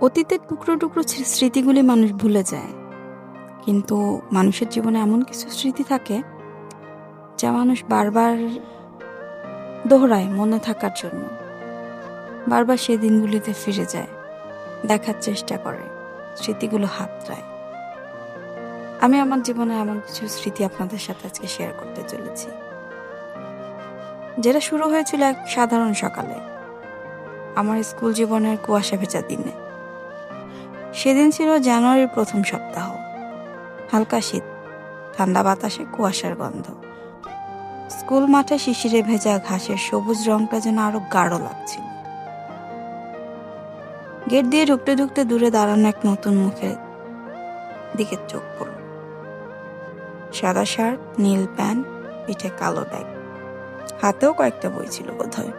অতীতের টুকরো টুকরো স্মৃতিগুলি মানুষ ভুলে যায়। কিন্তু মানুষের জীবনে এমন কিছু স্মৃতি থাকে, যা মানুষ বারবার দোহরায় মনে থাকার জন্য। বারবার সেই দিনগুলিতে ফিরে যায়, দেখার চেষ্টা করে, স্মৃতিগুলো হাতড়ায়। আমি আমার জীবনে এমন কিছু স্মৃতি আপনাদের সাথে আজকে শেয়ার করতে চলেছি। যেটা শুরু হয়েছিল এক সাধারণ সকালে, আমার স্কুল জীবনের কুয়াশা ভেজা দিনে। সেদিন ছিল জানুয়ারির প্রথম সপ্তাহ। হালকা শীত, ঠান্ডা বাতাসে কুয়াশার গন্ধ। স্কুল মাঠে শিশিরে ভেজা ঘাসের সবুজ রংটা যেন আরও গাঢ় লাগছিল। গেট দিয়ে ঢুকতে ঢুকতে দূরে দাঁড়ানো এক নতুন মুখের দিকে চোখ পড়ল। সাদা শার্ট, নীল প্যান্ট, পিঠে কালো ব্যাগ। হাতেও কয়েকটা বই ছিল বোধহয়।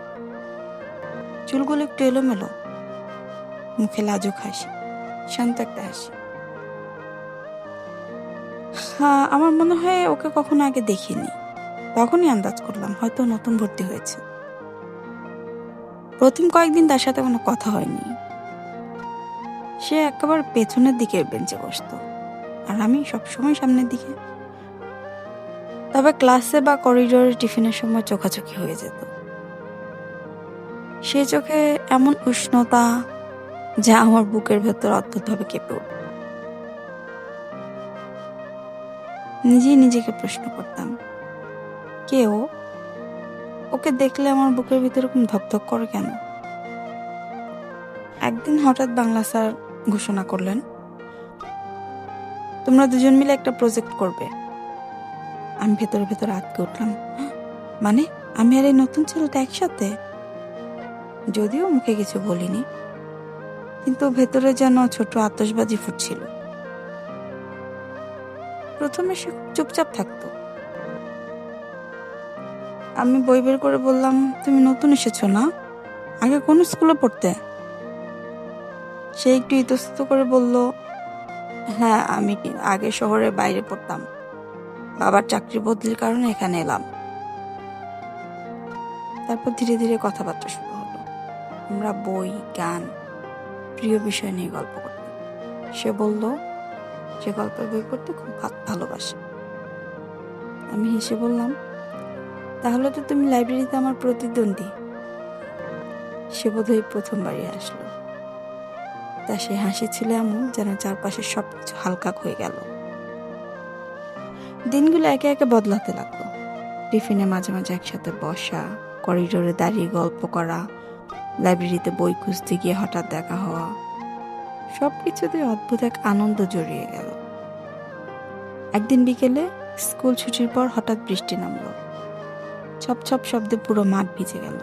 চুলগুলো একটু এলোমেলো। মুখে লাজুক হাসি। শান্ত একটা হাসি। হ্যাঁ আমার মনে হয় ওকে কখনো আগে দেখিনি। তখনই আন্দাজ করলাম, হয়তো নতুন ভর্তি হয়েছে। প্রথম কয়েকদিন তার সাথে কোনো কথা হয়নি। সে একেবারে পেছনের দিকের বেঞ্চে বসতো। আর আমি সবসময় সামনের দিকে। তবে ক্লাসে বা করিডোরে টিফিনের সময় চোখাচোখি হয়ে যেত। সে চোখে এমন উষ্ণতা যা আমার বুকের ভেতর অদ্ভুতভাবে কেঁপে উঠত নিজেই নিজেকে প্রশ্ন করতাম, কে ও? ওকে দেখলে আমার বুকের ভিতরে এরকম ধকধক করে কেন? একদিন হঠাৎ বাংলা স্যার ঘোষণা করলেন, তোমরা দুজন মিলে একটা প্রজেক্ট করবে। আমি ভেতরে ভেতরে আটকে উঠলাম মানে আমি আর এই নতুন ছেলেটা একসাথে? যদিও মুখে কিছু বলিনি। কিন্তু ভেতরে যেন ছোট আতশবাজি ফুটছিল। প্রথমে সে চুপচাপ থাকতো। আমি বই বের করে বললাম, তুমি নতুন এসেছ না? আগে কোন স্কুলে পড়তে? সে একটু ইতস্তত করে বলল হ্যাঁ আমি আগে শহরের বাইরে পড়তাম। বাবার চাকরি বদলির কারণে এখানে এলাম। তারপর ধীরে ধীরে কথাবার্তা শুরু হলো। আমরা বই, গান প্রিয় বিষয় নিয়ে গল্প করতাম সে বলল, সে গল্পের বই পড়তে খুব ভালোবাসে। আমি হেসে বললাম, তাহলে তো তুমি লাইব্রেরিতে আমার প্রতিদ্বন্দ্বী। সে বোধহয় প্রথমবারই আসলো তা সে হাসি ছিল এমন যেন চারপাশে সবকিছু হালকা হয়ে গেল। দিনগুলো একে একে বদলাতে লাগল। টিফিনে মাঝে মাঝে একসাথে বসা, করিডোরে দাঁড়িয়ে গল্প করা লাইব্রেরিতে বই খুঁজতে গিয়ে হঠাৎ দেখা হওয়া। সব কিছুতে অদ্ভুত এক আনন্দ জড়িয়ে গেল। একদিন বিকেলে স্কুল ছুটির পর হঠাৎ বৃষ্টি নামলো। ছপ ছপ শব্দে পুরো মাঠ ভিজে গেল।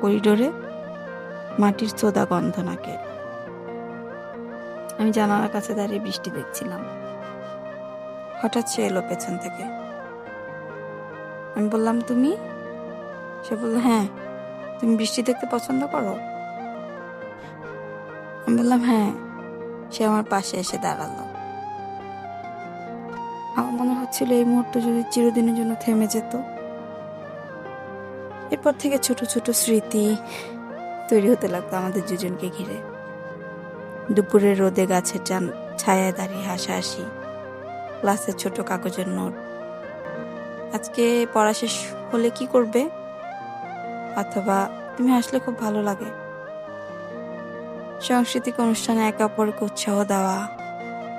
করিডোরে মাটির সোদা গন্ধ নাকে। আমি জানালার কাছে দাঁড়িয়ে বৃষ্টি দেখছিলাম। হঠাৎ সে এলো পেছন থেকে। আমি বললাম, তুমি? সে বলল হ্যাঁ। তুমি বৃষ্টি দেখতে পছন্দ করো? আমি বললাম হ্যাঁ। সে আমার পাশে এসে দাঁড়াল। আমার মনে হচ্ছিল এই মুহূর্ত যদি চিরদিনের জন্য থেমে যেত। এরপর থেকে ছোট ছোট স্মৃতি তৈরি হতে লাগতো আমাদের দুজনকে ঘিরে। দুপুরের রোদে গাছের চান ছায়ায় দাঁড়িয়ে হাসাহাসি, ক্লাসের ছোট কাগজের নোট। আজকে পড়া শেষ হলে কি করবে? অথবা তুমি আসলে খুব ভালো লাগে। সাংস্কৃতিক অনুষ্ঠানে একে অপরকে উৎসাহ দেওয়া,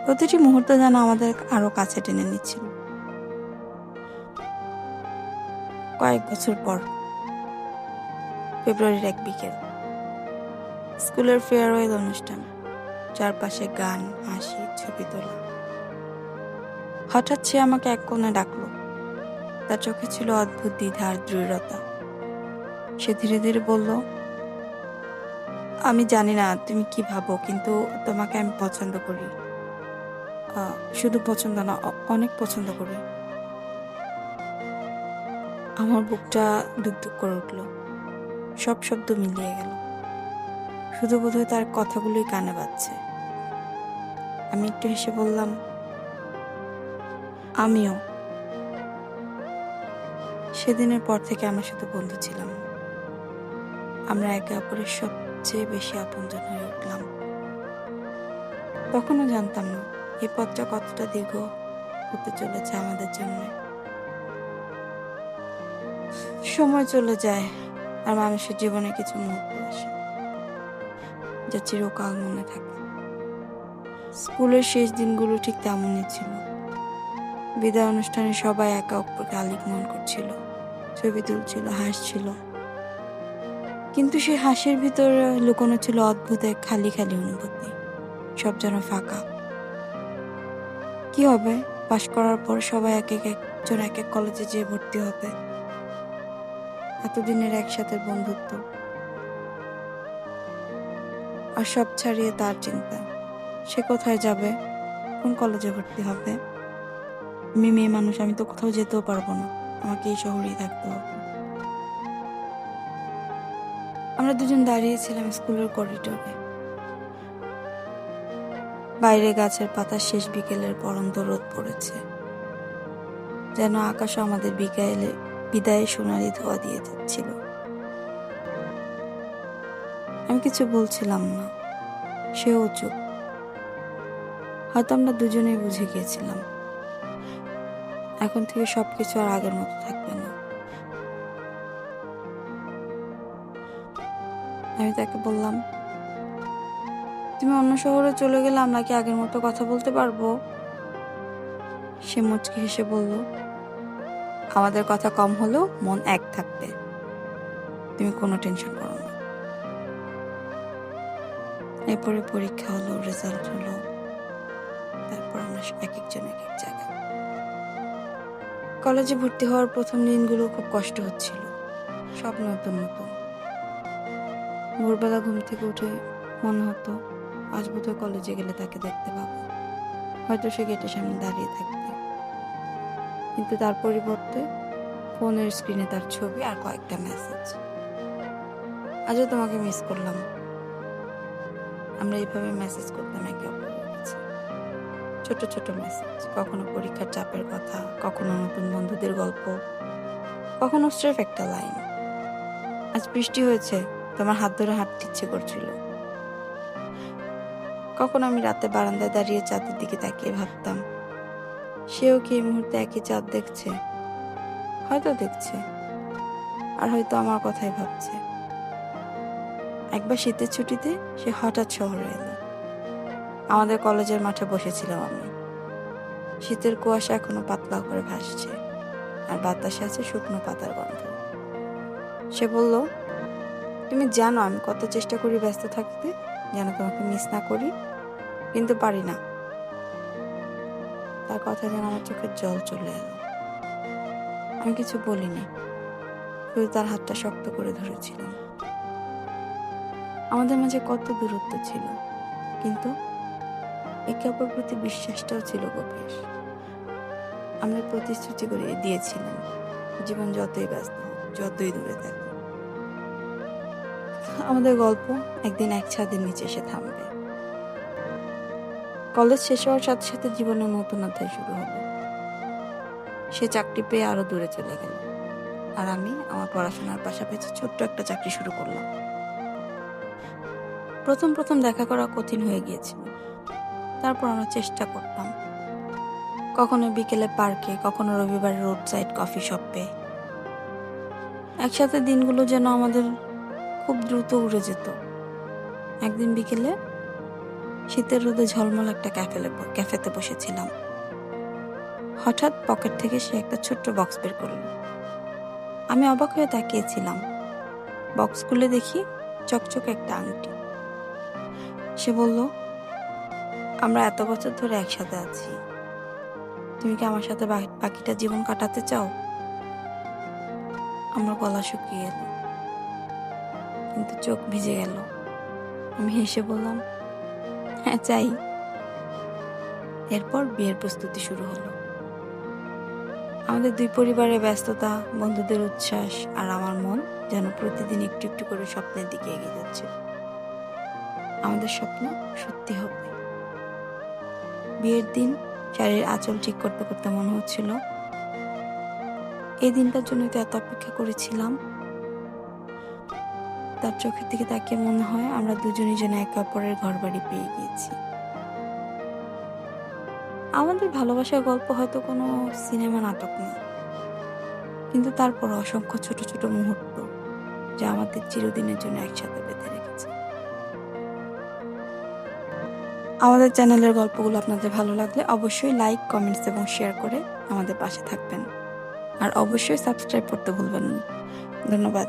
প্রতিটি মুহূর্ত যেন আমাদের আরও কাছে টেনে নিচ্ছিল। কয়েক বছর পর, ফেব্রুয়ারির এক বিকেল, স্কুলের ফেয়ারওয়েল অনুষ্ঠান, চারপাশে গান, হাসি, ছবি তোলা। হঠাৎ সে আমাকে এক কোণে ডাকলো। তার চোখে ছিল অদ্ভুত দ্বিধার দৃঢ়তা। সে ধীরে ধীরে বলল, আমি জানি না তুমি কি ভাবো, কিন্তু তোমাকে আমি পছন্দ করি। শুধু পছন্দ না অনেক পছন্দ করি। আমার বুকটা দুক করে উঠল। সব শব্দ মিলিয়ে গেল। শুধু বোধহয় তার কথাগুলোই কানে বাজছে। আমি একটু হেসে বললাম, আমিও। সেদিনের পর থেকে আমরা সাথে বন্ধু ছিলাম। আমরা একে অপরের সবচেয়ে বেশি আপনজন হয়ে উঠলাম। তখনও জানতাম না এই পথটা কতটা দীর্ঘ হতে চলেছে আমাদের জন্য। সময় চলে যায়, আর মানুষের জীবনে কিছু মুহূর্ত আসে, যা চিরকাল মনে থাকে। স্কুলের শেষ দিনগুলো ঠিক তেমনই ছিল। বিদায় অনুষ্ঠানে সবাই একে অপরকে আলিঙ্গন করছিল, ছবি তুলছিল, হাসছিল। কিন্তু সেই হাসির ভিতরে লুকোনো ছিল অদ্ভুত এক খালি খালি অনুভূতি। সব যেন ফাঁকা। কি হবে? পাশ করার পর সবাই এক এক একজন এক এক কলেজে যেয়ে ভর্তি হবে। এতদিনের একসাথে বন্ধুত্ব। আর সব ছাড়িয়ে তার চিন্তা। সে কোথায় যাবে? কোন কলেজে ভর্তি হবে? আমি মেয়ে মানুষ, আমি তো কোথাও যেতেও পারব না। আমাকে এই শহরেই থাকতে হবে। আমরা দুজন দাঁড়িয়েছিলাম স্কুলের করিডোরে বাইরে গাছের পাতা শেষ বিকেলের পরন্ত রোদ পড়েছে। যেন আকাশ আমাদের বিকেলে, বিদায়ে সোনালি ধোয়া দিয়ে যাচ্ছিল আমি কিছু বলছিলাম না, সেও চুপ। হয়তো আমরা দুজনেই বুঝে গিয়েছিলাম। এখন থেকে সবকিছু আর আগের মতো থাকবে না। আমি তাকে বললাম, তুমি অন্য শহরে চলে গেলে আমরা কি আগের মতো কথা বলতে পারব? সে মুচকি হেসে বলল, আমাদের কথা কম হলেও মন এক থাকবে। তুমি কোনো টেনশন করো না। এরপরে পরীক্ষা হলো রেজাল্ট হলো, তারপর আমরা এক একজন এক এক জায়গায়। কলেজে ভর্তি হওয়ার প্রথম দিনগুলো খুব কষ্ট হচ্ছিল সব নতুন নতুন। ভোরবেলা ঘুম থেকে উঠে মনে হতো, আজ বোধহয় কলেজে গেলে তাকে দেখতে পাবো। হয়তো সে গেটের সামনে দাঁড়িয়ে থাকবে। কিন্তু তার পরিবর্তে ফোনের স্ক্রিনে তার ছবি আর কয়েকটা মেসেজ আজও তোমাকে মিস করলাম। আমরা এইভাবে মেসেজ করতাম একে ছোট ছোট মেসেজ কখনো পরীক্ষার চাপের কথা, কখনো নতুন বন্ধুদের গল্প, কখনো স্রেফ একটা লাইন আজ বৃষ্টি হয়েছে তোমার হাত ধরে হাঁটতে ইচ্ছে করছিল। কখন আমি রাতে বারান্দায় দাঁড়িয়ে চাঁদের দিকে তাকিয়ে ভাবতাম, সেও কি এই মুহূর্তে একই চাঁদ দেখছে? হয়তো দেখছে, আর হয়তো আমার কথাই ভাবছে। একবার শীতের ছুটিতে সে হঠাৎ শহরে এলো। আমাদের কলেজের মাঠে বসেছিলাম আমি। শীতের কুয়াশা এখনও পাতলা করে ভাসছে, আর বাতাসে আছে শুকনো পাতার গন্ধ। সে বলল তুমি জানো আমি কত চেষ্টা করি ব্যস্ত থাকতে, যেন তোমাকে মিস না করি, কিন্তু পারি না। তার কথা যেন আমার চোখের জল চলে এলো। আমি কিছু বলিনি, শুধু তার হাতটা শক্ত করে ধরেছিলাম। আমাদের মাঝে কত দূরত্ব ছিল, কিন্তু একে অপর প্রতি বিশ্বাসটাও ছিল গভীর। আমরা প্রতিশ্রুতি করে দিয়েছিলাম, জীবন যতই ব্যস্ত যতই দূরে থাকে আমাদের গল্প একদিন এক ছাদের নিচে এসে থামবে। কলেজ শেষ হওয়ার সাথে সাথে জীবনের নতুন অধ্যায় শুরু হলো সে চাকরি পেয়ে আরও দূরে চলে গেল। আর আমি আমার পড়াশোনার পাশাপাশি ছোট্ট একটা চাকরি শুরু করলাম। প্রথম প্রথম দেখা করা কঠিন হয়ে গিয়েছিল। তারপর আমরা চেষ্টা করতাম। কখনো বিকেলে পার্কে, কখনো রবিবার রোড সাইড কফি শপে। একসাথে দিনগুলো যেন আমাদের খুব দ্রুত উড়ে যেত। একদিন বিকেলে শীতের রোদে ঝলমল একটা ক্যাফেলে ক্যাফেতে বসেছিলাম। হঠাৎ পকেট থেকে সে একটা ছোট্ট বক্স বের করল। আমি অবাক হয়ে তাকিয়েছিলাম। বক্স খুলে দেখি চকচকে একটা আংটি। সে বলল, আমরা এত বছর ধরে একসাথে আছি। তুমি কি আমার সাথে বাকিটা জীবন কাটাতে চাও? আমার গলা শুকিয়ে এলো। কিন্তু চোখ ভিজে গেল। আমি হেসে বললাম হ্যাঁ চাই। এরপর বিয়ের প্রস্তুতি শুরু হলো। আমাদের দুই পরিবারের ব্যস্ততা, বন্ধুদের উচ্ছ্বাস আর আমার মন যেন প্রতিদিন একটু একটু করে স্বপ্নের দিকে এগিয়ে যাচ্ছে। আমাদের স্বপ্ন সত্যি হবে। বিয়ের দিন শাড়ির আঁচল ঠিক করতে করতে মনে হচ্ছিল, এই দিনটার জন্য তো এত অপেক্ষা করেছিলাম। তার চোখের দিকে তাকিয়ে মনে হয় আমরা দুজনই যেন একে অপরের ঘর বাড়ি পেয়ে গিয়েছি। আমাদের ভালোবাসার গল্প হয়তো কোনো সিনেমা নাটক না, কিন্তু তারপর অসংখ্য ছোট ছোট মুহূর্ত যা আমাদের চিরদিনের জন্য একসাথে বেঁধে রেখেছে। আমাদের চ্যানেলের গল্পগুলো আপনাদের ভালো লাগলে অবশ্যই লাইক, কমেন্টস এবং শেয়ার করে আমাদের পাশে থাকবেন। আর অবশ্যই সাবস্ক্রাইব করতে ভুলবেন না। ধন্যবাদ।